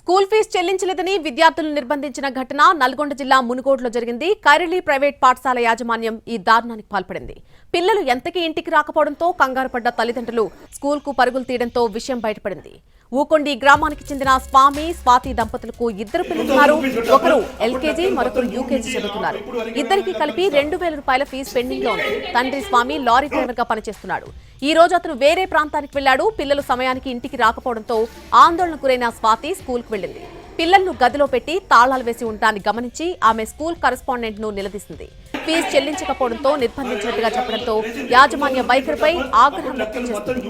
School fee చెల్లించలేదని విద్యార్థులను నిర్బంధించిన ఘటన నల్గొండ జిల్లా మునుగోడులో జరిగింది. కైరళీ ప్రైవేట్ పాఠశాల యాజమాన్యం ఈ దారుణానికి పాల్పడింది. పిల్లలు ఎంతకీ ఇంటికి రాకపోవడంతో కంగారు పడ్డ తల్లిదండ్రులు స్కూల్కు పరుగులు తీయడంతో విషయం బయటపడింది. ఊకొండి గ్రామానికి చెందిన స్వామి స్వాతి దంపతులకు ఇద్దరు పిల్లలున్నారు ఒకరు ఎల్కేజీ మరొకరు యూకేజీ చదువుతున్నారు. ఇద్దరికి కలిపి రెండు వేల రూపాయల ఫీజు పెండింగ్లో ఉంది. తండ్రి స్వామి లారీ డ్రైవర్గా పనిచేస్తున్నాడు. ఈ రోజు అతను వేరే ప్రాంతానికి వెళ్ళాడు పిల్లలు సమయానికి ఇంటికి రాకపోవడంతో ఆందోళనకు గురైన స్వాతి స్కూల్కు వెళ్ళింది. పిల్లలను గదిలో పెట్టి తాళాలు వేసి ఉండటాన్ని గమనించి ఆమె స్కూల్ కరెస్పాండెంట్ను నిలదీసింది. ఫీజు చెల్లించకపోవడంతో నిర్బంధించినట్టుగా చెప్పడంతో యాజమాన్య వైఖరిపై ఆగ్రహం వ్యక్తం చేస్తుంది